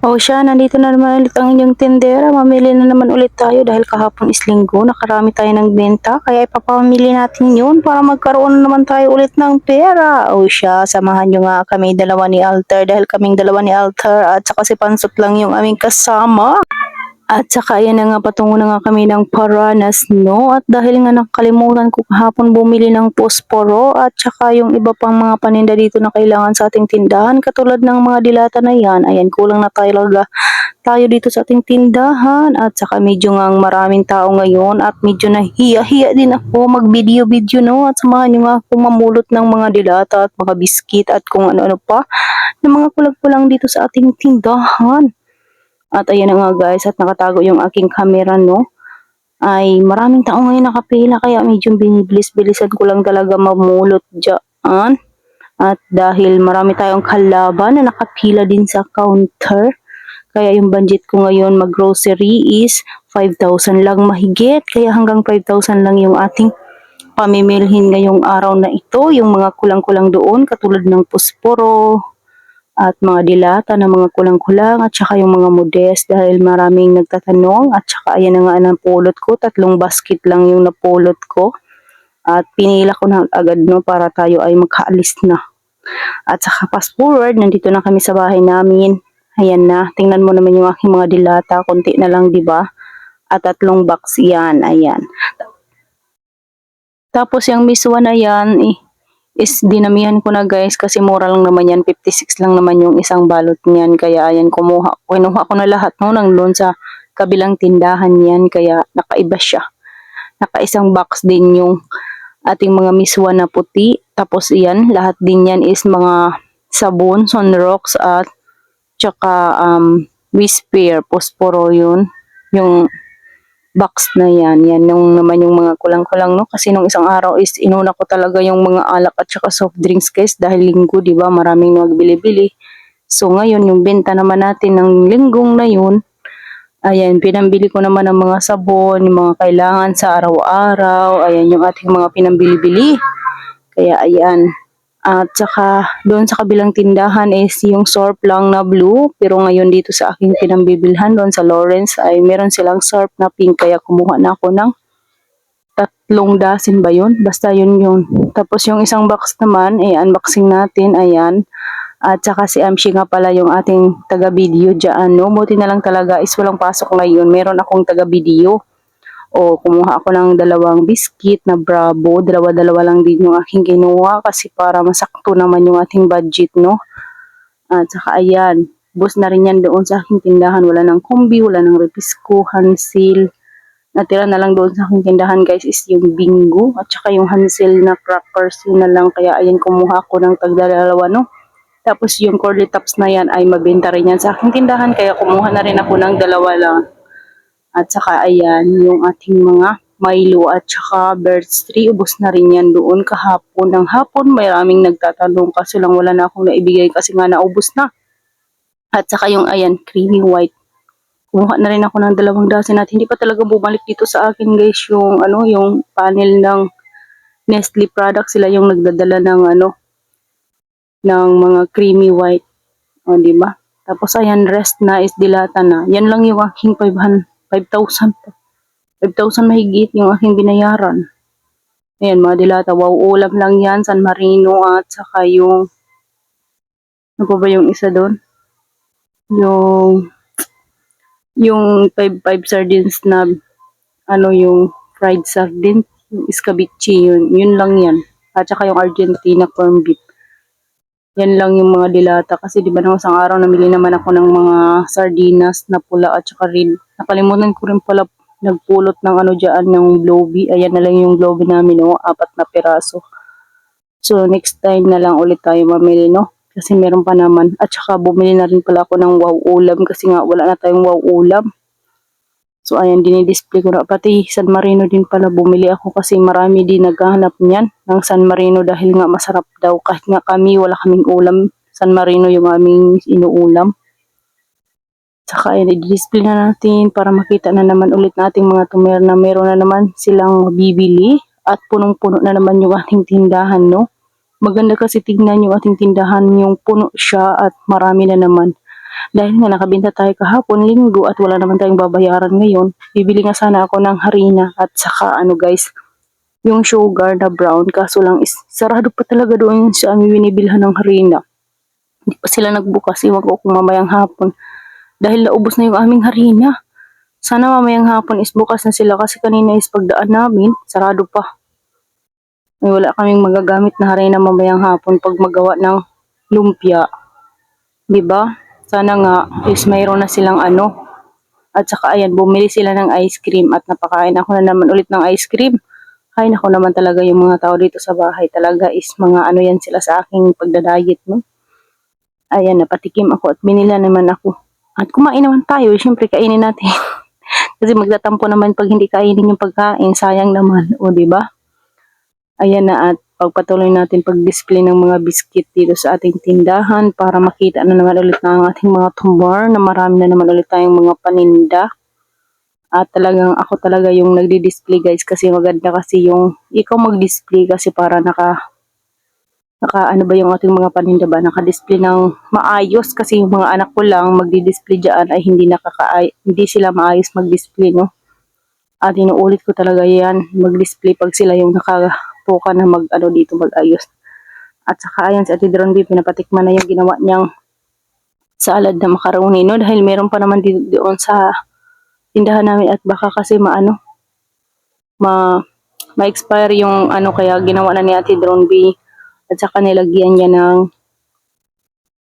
O siya, nandito na naman ulit ang inyong tindera. Mamili na naman ulit tayo dahil kahapon is linggo. Nakarami tayo ng benta. Kaya ipapamili natin yun para magkaroon na naman tayo ulit ng pera. O siya, samahan nyo nga kami dalawa ni Alter dahil kaming dalawa ni Alter at saka si Pansot lang yung aming kasama. At saka ayan na nga patungo na nga kami ng Paranas no? At dahil nga nakalimutan ko kahapon bumili ng posporo at saka yung iba pang mga paninda dito na kailangan sa ating tindahan katulad ng mga dilata na yan ayan kulang na talaga tayo dito sa ating tindahan. At saka medyo nga maraming tao ngayon at medyo nahiya-hiya din ako mag video video no? At samahan nyo nga ako mamulot ng mga dilata at mga biskit at kung ano-ano pa ng mga kulag-kulang dito sa ating tindahan. At ayan na nga guys, at nakatago yung aking camera no. Ay maraming tao ngayon nakapila kaya medyo binibilis-bilisan ko lang talaga mamulot dyan. At dahil marami tayong kalaban na nakapila din sa counter. Kaya yung budget ko ngayon mag-grocery is 5,000 lang mahigit. Kaya hanggang 5,000 lang yung ating pamimilhin ngayong araw na ito. Yung mga kulang-kulang doon katulad ng posporo, at mga dilata na mga kulang-kulang at saka yung mga modest dahil maraming nagtatanong at saka ayan na nga ang pulot ko, tatlong basket lang yung napulot ko at pinila ko na agad no para tayo ay makaalis na. At saka fast forward, nandito na kami sa bahay namin. Ayan na, tingnan mo naman yung aking mga dilata, konti na lang 'di ba? At tatlong box yan, ayan. Tapos yung miswa na yan, eh, is dinamihan ko na guys kasi mura lang naman yan. 56 lang naman yung isang balot niyan. Kaya ayan kumuha kinuha ko na lahat no nang doon sa kabilang tindahan yan kaya nakaiba siya. Nakaisang box din yung ating mga miswa na puti. Tapos iyan lahat din yan is mga sabon sunrocks at tsaka um, whisper posporo yun. Yung box na yan. Yan yung naman yung mga kulang-kulang, no? Kasi nung isang araw is inuna ko talaga yung mga alak at saka soft drinks, guys. Dahil linggo, di ba? Maraming nagbili-bili. So, ngayon, yung benta naman natin ng linggong na yun, ayan, pinambili ko naman ng mga sabon, yung mga kailangan sa araw-araw. Ayan, yung ating mga pinambili-bili. Kaya, ayan. At saka doon sa kabilang tindahan is yung sorp lang na blue. Pero ngayon dito sa aking pinambibilhan doon sa Lawrence ay meron silang sorp na pink. Kaya kumuha na ako ng tatlong dasin ba yun? Basta yun yun. Tapos yung isang box naman, eh, unboxing natin. Ayan. At saka si Amshi nga pala yung ating taga-video dyan. No? Buti na lang talaga is walang pasok ngayon. Meron akong taga-video o kumuha ako ng dalawang biscuit na Bravo. Dalawa-dalawa lang din yung aking kinuha kasi para masakto naman yung ating budget, no? At saka ayan, bus na rin yan doon sa aking tindahan. Wala ng kumbi, wala ng repisco, hansil. Natira na lang doon sa aking tindahan guys is yung bingo at saka yung hansil na crackers yun na lang. Kaya ayan, kumuha ako ng tagdalawa, no? Tapos yung curly tops na yan ay mabenta rin yan sa aking tindahan. Kaya kumuha na rin ako ng dalawa lang. At saka ayan, yung ating mga Milo at saka birds tree. Ubus na rin yan doon kahapon. Ng hapon, maraming nagtatanong kasi lang wala na akong naibigay kasi nga naubos na. At saka yung ayan, creamy white. Kumuha na rin ako ng dalawang dasin at hindi pa talaga bumalik dito sa akin guys yung ano yung panel ng Nestle product sila yung nagdadala ng ano ng mga creamy white. O di ba? Tapos ayan rest na is dilata na. Yan lang yung aking 500 5,000 pa. 5,000 mahigit yung aking binayaran. Ayan, mga dilata. Wow, ulam lang yan. San Marino at saka yung ano pa ba yung isa doon? Yung yung 5-5 sardines na ano yung fried sardine, yung escabeche yun. Yun lang yan. At saka yung Argentina corn beef. Yan lang yung mga dilata. Kasi di ba nung isang araw namili naman ako ng mga sardinas na pula at saka rin. Nakalimutan ko rin pala nagpulot ng ano dyan, ng globe. Ayan na lang yung globe namin, no? Apat na piraso. So, next time na lang ulit tayo mamili, no? Kasi meron pa naman. At saka bumili na rin pala ako ng wow ulam kasi nga wala na tayong wow ulam. So, ayan, dinidisplay ko na. Pati San Marino din pala bumili ako kasi marami din naghahanap niyan ng San Marino dahil nga masarap daw. Kahit nga kami, wala kaming ulam. San Marino yung aming inuulam. Saka ayan, i-display na natin para makita na naman ulit nating mga tumer na meron na naman silang bibili at punong-puno na naman yung ating tindahan, no? Maganda kasi tignan yung ating tindahan, yung puno siya at marami na naman. Dahil nga nakabinta tayo kahapon, linggo, at wala naman tayong babayaran ngayon. Bibili nga sana ako ng harina at saka ano guys, yung sugar na brown. Kaso lang is, sarado pa talaga doon sa aming binibilhan ng harina. Hindi pa sila nagbukas. Iwan ko kung mamayang hapon. Dahil naubos na yung aming harina. Sana mamayang hapon is bukas na sila kasi kanina is pagdaan namin, sarado pa. Ay, wala kaming magagamit na harina mamayang hapon pag magawa ng lumpia. 'Di ba? Sana nga is mayroon na silang ano. At saka ayan, bumili sila ng ice cream at napakain ako na naman ulit ng ice cream. Kain ako naman talaga yung mga tao dito sa bahay. Talaga is mga ano yan sila sa aking pagdadayet, no? Ayan, napatikim ako at binila naman ako. At kumain naman tayo, syempre kainin natin. Kasi magtatampo naman pag hindi kainin yung pagkain, sayang naman, o ba? Ayan na at pagpatuloy natin pag-display ng mga biscuit dito sa ating tindahan para makita na naman ulit na ang ating mga tumor na marami na naman ulit tayong mga paninda. At talagang ako talaga yung nagdi-display guys kasi maganda kasi yung ikaw mag-display kasi para naka naka ano ba yung ating mga paninda ba naka-display ng maayos kasi yung mga anak ko lang magdi-display diyan ay hindi nakaka hindi sila maayos mag-display no. At inuulit ko talaga yan mag-display pag sila yung nakapuka na mag ano dito mag-ayos. At saka ayan si Ate Dron B, pinapatikman na yung ginawa niyang salad na macaroni no? Dahil meron pa naman dito doon sa tindahan namin at baka kasi maano ma ma-expire yung ano kaya ginawa na ni Ate Drone B. At saka nilagyan niya ng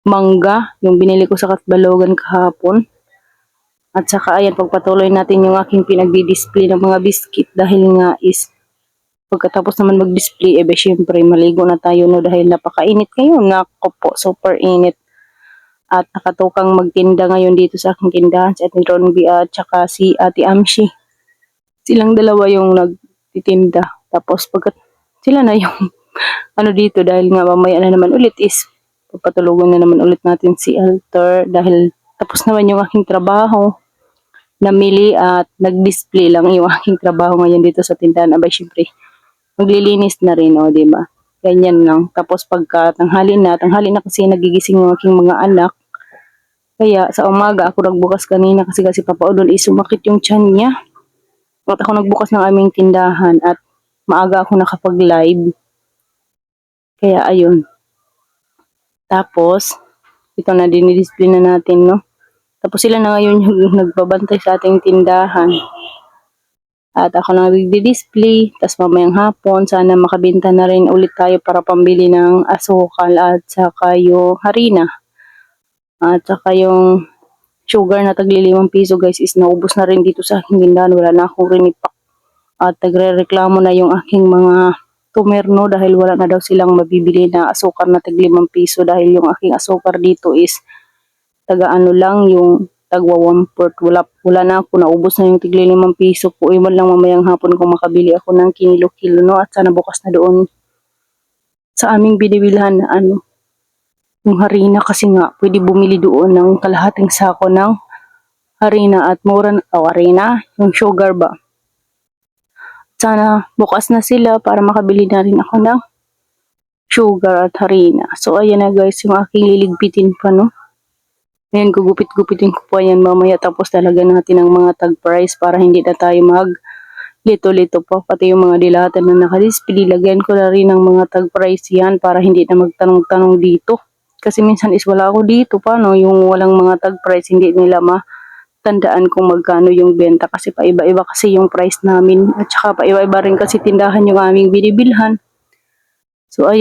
mangga yung binili ko sa Katbalogan kahapon. At saka ayan pagpatuloy natin yung aking pinagdi-display ng mga biscuit dahil nga is pagkatapos naman mag-display ebe syempre maligo na tayo no dahil napakainit ngayon nako po super init at nakatukang magtinda ngayon dito sa aking tindahan si Ate Ron B at saka si Ate Amshi. Silang dalawa yung nagtitinda. Tapos pagkat sila na yung ano dito dahil nga mamaya na naman ulit is papatulugan na naman ulit natin si Alter dahil tapos naman yung aking trabaho namili at nag-display lang yung aking trabaho ngayon dito sa tindahan. Abay, syempre, maglilinis na rin, o, di ba? Ganyan lang. Tapos pagka tanghali na, tanghali na kasi nagigising yung aking mga anak. Kaya sa umaga ako nagbukas kanina kasi kasi papaudol is sumakit yung tiyan niya. At ako nagbukas ng aming tindahan at maaga ako nakapag-live. Kaya ayun. Tapos, ito na dinidisplay na natin, no? Tapos sila na ngayon yung nagbabantay sa ating tindahan. At ako na nagdi-display, tapos mamayang hapon, sana makabenta na rin ulit tayo para pambili ng asukal at saka yung harina. At saka yung sugar na tagli limang piso guys is naubos na rin dito sa aking tindahan. Wala na akong rinipak. At nagre-reklamo na yung aking mga tumerno dahil wala na daw silang mabibili na asukar na tagli limang piso dahil yung aking asukar dito is taga ano lang yung tagwa one port. Wala, wala na ako, naubos na yung tigli limang piso ko. Iwan lang mamayang hapon kung makabili ako ng kilo-kilo, no? At sana bukas na doon sa aming binibilhan na ano, yung harina kasi nga, pwede bumili doon ng kalahating sako ng harina at mura na, oh, harina, yung sugar ba. Sana bukas na sila para makabili na rin ako ng sugar at harina. So, ayan na guys, yung aking liligpitin pa, no? Ngayon, gugupit-gupitin ko po yan mamaya tapos talaga natin ang mga tag price para hindi na tayo mag lito-lito po. Pati yung mga dilatan na nakadisplay, lagyan ko na rin ng mga tag price yan para hindi na magtanong-tanong dito. Kasi minsan is wala ako dito. Paano yung walang mga tag price, hindi nila matandaan kung magkano yung benta. Kasi paiba-iba kasi yung price namin. At saka paiba-iba rin kasi tindahan yung aming binibilhan. So, ayan.